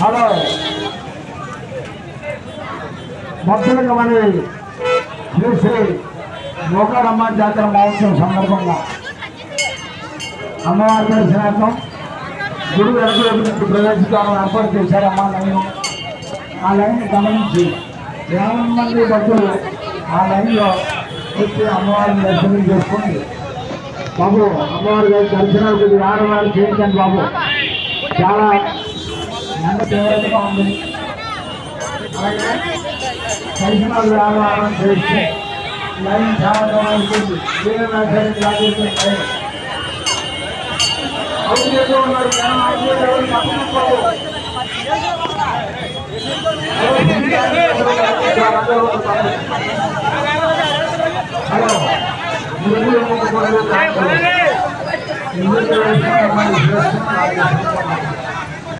Hello భక్తులకు మరి శ్రీ శ్రీ గోకారమ్మ జాతర మహోత్సవం సందర్భంగా అమ్మవారి దర్శనార్థం గురువు వెనక ప్రవేశించాలని ఏర్పాటు చేశారు లైన్. ఆ లైన్ గమనించి యాభై మంది భక్తులు ఆ లైన్లో వచ్చి అమ్మవారిని దర్శనం చేసుకుని బాబు అమ్మవారి దర్శనాలు కొద్దిగా ఆడవారు చేయించండి బాబు? చాలా ఎండ తీవ్రతగా ఉంది అలాగే దర్శనాలు ఆడవారం చేస్తే లైన్ చాలా దూరం ఉంటుంది వేరే వ్యాఖ్యానం లాగేస్తుంది లైన్ అవును చేస్తూ ఉన్నారు జనం ఆగిపోయి ఎవరు పక్కన హలో ముగ్గురు ముగ్గురు